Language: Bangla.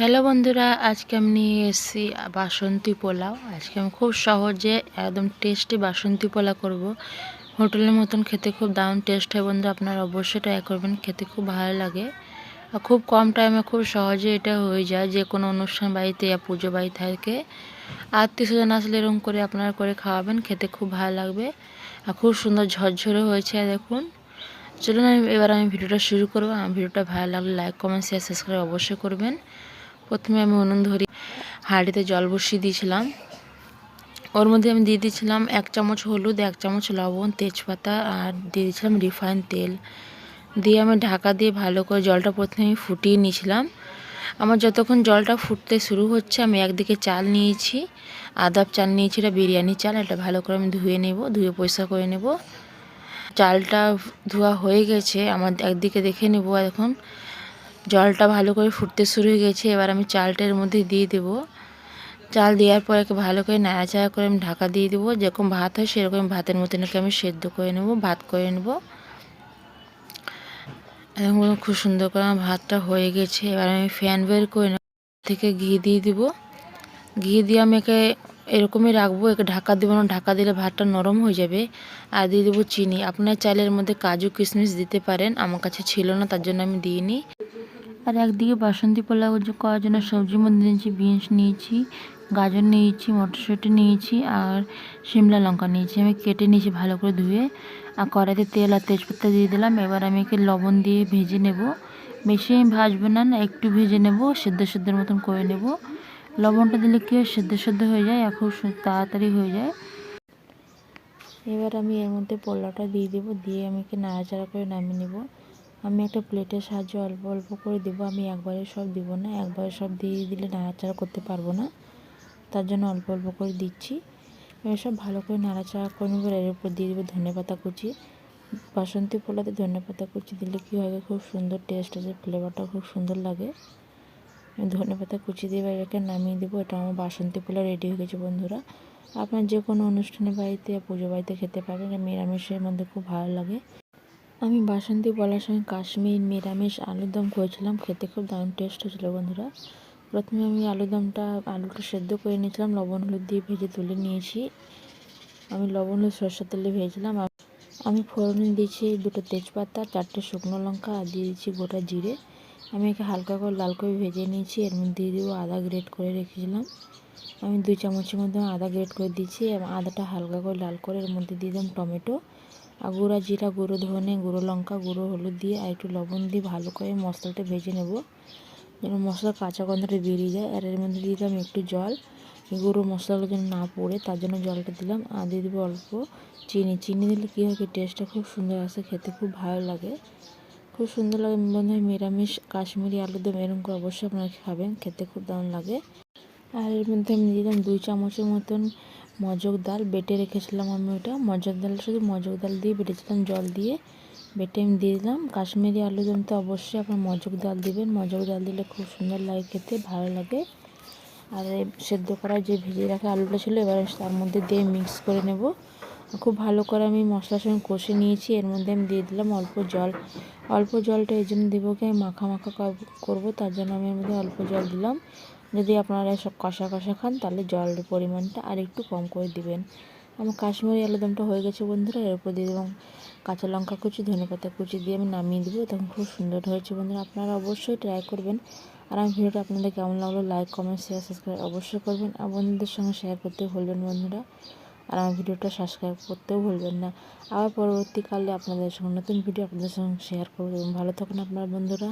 হ্যালো বন্ধুরা, আজকে আমি নিয়ে এসেছি বাসন্তী পোলাও। আজকে আমি খুব সহজে একদম টেস্টি বাসন্তী পোলাও করব। হোটেলের মতন খেতে খুব দারুণ টেস্ট হয় বন্ধু আপনারা অবশ্যই ট্রাই করবেন, খেতে খুব ভালো লাগে। আর খুব কম টাইমে খুব সহজে এটা হয়ে যায়, যে কোনো অনুষ্ঠান বাড়িতে বা পুজো বাড়ি থাকে। আত্মীয় স্বজন আসলে এরকম করে আপনারা করে খাওয়াবেন, খেতে খুব ভালো লাগবে। আর খুব সুন্দর ঝরঝরে হয়েছে, দেখুন। চলুন আমি, এবার আমি ভিডিওটা শুরু করব। আমার ভিডিওটা ভালো লাগলে লাইক কমেন্ট শেয়ার সাবস্ক্রাইব অবশ্যই করবেন। প্রথমে আমি উনুন ধরি, হাঁড়িতে জল বসিয়ে দিয়েছিলাম। ওর মধ্যে আমি দিয়ে দিয়েছিলাম এক চামচ হলুদ, এক চামচ লবণ, তেজপাতা আর দিয়ে দিয়েছিলাম রিফাইন তেল। দিয়ে আমি ঢাকা দিয়ে ভালো করে জলটা প্রথমে আমি ফুটিয়ে নিয়েছিলাম। আমার যতক্ষণ জলটা ফুটতে শুরু হচ্ছে, আমি একদিকে চাল নিয়েছি আদাব চাল নিয়েছি এটা বিরিয়ানি চাল এটা ভালো করে আমি ধুয়ে নেব, ধুয়ে পয়সা করে নেব। চালটা ধোয়া হয়ে গেছে, আমার একদিকে দেখে নেব এখন। জলটা ভালো করে ফুটতে শুরু হয়ে গেছে, এবার আমি চালটার মধ্যে দিয়ে দেব। চাল দেওয়ার পর একে ভালো করে নাড়াচাড়া করে আমি ঢাকা দিয়ে দেবো। যেরকম ভাত হয় সেরকম ভাতের মতো নাকি আমি সেদ্ধ করে নেব, ভাত করে নেব। এখন খুব সুন্দর করে আমার ভাতটা হয়ে গেছে। এবার আমি ফ্যান বের করে নেব, থেকে ঘি দিয়ে দিব। ঘি দিয়ে আমি একে এরকমই রাখব, একে ঢাকা দেবো না, ঢাকা দিলে ভাতটা নরম হয়ে যাবে। আর দিয়ে দেবো চিনি। আপনার চালের মধ্যে কাজু কিশমিশ দিতে পারেন, আমার কাছে ছিল না, তার জন্য আমি দিইনি। আর একদিকে বাসন্তী পোলাও করার জন্য সবজির মধ্যে নিয়েছি, বিনস নিয়েছি, গাজর নিয়েছি, মটরশুঁটি নিয়েছি আর শিমলা লঙ্কা নিয়েছি। আমি কেটে নিয়েছি ভালো করে ধুয়ে আর কড়াইতে তেল আর তেজপাতা দিয়ে দিলাম। এবার আমি একে লবণ দিয়ে ভেজে নেব। বেশি আমি ভাজবো না না একটু ভেজে নেব, সেদ্ধ সেদ্ধের মতন করে নেব। লবণটা দিলে কী সেদ্ধ সেদ্ধ হয়ে যায় আর খুব তাড়াতাড়ি হয়ে যায়। এবার আমি এর মধ্যে পোলাওটা দিয়ে দেবো। দিয়ে আমি একে নাড়াচাড়া করে নামিয়ে নেব। আমি একটা প্লেটের সাহায্যে অল্প অল্প করে দেবো। আমি একবারে সব দিব না, একবারে সব দিয়ে দিলে নাড়াচাড়া করতে পারব না। তার জন্য অল্প অল্প করে দিচ্ছি। এবার সব ভালো করে নাড়াচাড়া করে নেব এর উপর দিয়ে দেবো ধনে পাতা কুচি। বাসন্তী পোলাতে ধনে পাতা কুচি দিলে কী হবে খুব সুন্দর টেস্ট আছে ফ্লেভারটা খুব সুন্দর লাগে। ধনে পাতা কুচি দিয়ে এটাকে নামিয়ে দেবো, এটা আমার বাসন্তী পোলা রেডি হয়ে গেছে বন্ধুরা। আপনার যে কোনো অনুষ্ঠানে বাড়িতে পুজো বাড়িতে খেতে পারবেন নিরামিষের মধ্যে খুব ভালো লাগে। আমি বাসন্তী বলার সঙ্গে কাশ্মীর, নিরামিষ আলুর দম করেছিলাম। খেতে খুব দারুণ টেস্ট হয়েছিলো বন্ধুরা। প্রথমে আমি আলুর দমটা আলুটা সেদ্ধ করে নিয়েছিলাম, লবণ হলুদ দিয়ে ভেজে তুলে নিয়েছি। আমি লবণ হলুদ, সরষের তেলে ভেজেছিলাম। আমি ফোড়নে দিয়েছি দুটো তেজপাতা, চারটে শুকনো লঙ্কা, আর দিয়ে দিচ্ছি গোটা জিরে। আমি একে হালকা করে লাল করে ভেজে নিয়েছি। এর মধ্যে দিয়ে দেবো আদা গ্রেট করে রেখেছিলাম। আমি দুই চামচের মধ্যে আদা গ্রেট করে দিয়েছি। আদাটা হালকা করে লাল করে এর মধ্যে দিয়ে দিলাম টমেটো। গুঁড়া জিরা, গুঁড়ো ধনে, গুঁড়ো লঙ্কা, গুঁড়ো হলুদ দিয়ে আর একটু লবণ দিয়ে ভালো করে মশলাটা ভেজে নেব। যেন মশলার কাঁচা গন্ধটা বেরিয়ে যায়। আর এর মধ্যে দিলাম একটু জল। গুঁড়ো মশলাগুলো যেন না পড়ে, তার জন্য জলটা দিলাম। আর দিয়ে দেবো অল্প চিনি। চিনি দিলে কী হয় টেস্টটা খুব সুন্দর আসে, খেতে খুব ভালো লাগে। খুব সুন্দর লাগে হয় নিরামিষ কাশ্মীরি আলুদম এরকম করে অবশ্যই আপনারা খাবেন, খেতে খুব দারুণ লাগে। আর এর মধ্যে আমি দিলাম দুই চামচের মতন মজক ডাল বেটে রেখেছিলাম আমি ওটা। মজক ডাল শুধু মজক ডাল দিয়ে বেটেছিলাম, জল দিয়ে বেটে আমি দিয়ে দিলাম। কাশ্মীরি আলুদম তো অবশ্যই আপনার মজক ডাল দিবেন। মজক ডাল দিলে খুব সুন্দর লাগে খেতে, ভালো লাগে। আর সেদ্ধ করা যে ভেজে রাখা আলুটা ছিল, এবার তার মধ্যে দিয়ে মিক্স করে নেব। খুব ভালো করে আমি মশলার সঙ্গে কষে নিয়েছি, এর মধ্যে আমি দিয়ে দিলাম অল্প জল। অল্প জলটা এই জন্য দেবো কি আমি মাখা মাখা করব, তার জন্য আমি এর মধ্যে অল্প জল দিলাম। যদি আপনারা সব কষা কষা খান, তাহলে জলের পরিমাণটা আর একটু কম করে দিবেন। আমার কাশ্মীরি আলুদমটা হয়ে গেছে বন্ধুরা, এর উপর দিয়ে দেবো কাঁচা লঙ্কা কুচি, ধনে পাতা কুচি দিয়ে আমি নামিয়ে দেবো। তখন খুব সুন্দর হয়েছে বন্ধুরা, আপনারা অবশ্যই ট্রাই করবেন। আর আমি ভিডিওটা আপনাদের কেমন লাগল লাইক কমেন্ট শেয়ার সাবস্ক্রাইব অবশ্যই করবেন। আর বন্ধুদের সঙ্গে শেয়ার করতে ভুলবেন বন্ধুরা। আর আমার ভিডিওটা সাবস্ক্রাইব করতেও ভুলবেন না। আবার পরবর্তীকালে আপনাদের সঙ্গে নতুন ভিডিও আপনাদের সঙ্গে শেয়ার করব। এবং ভালো থাকুন আপনার বন্ধুরা।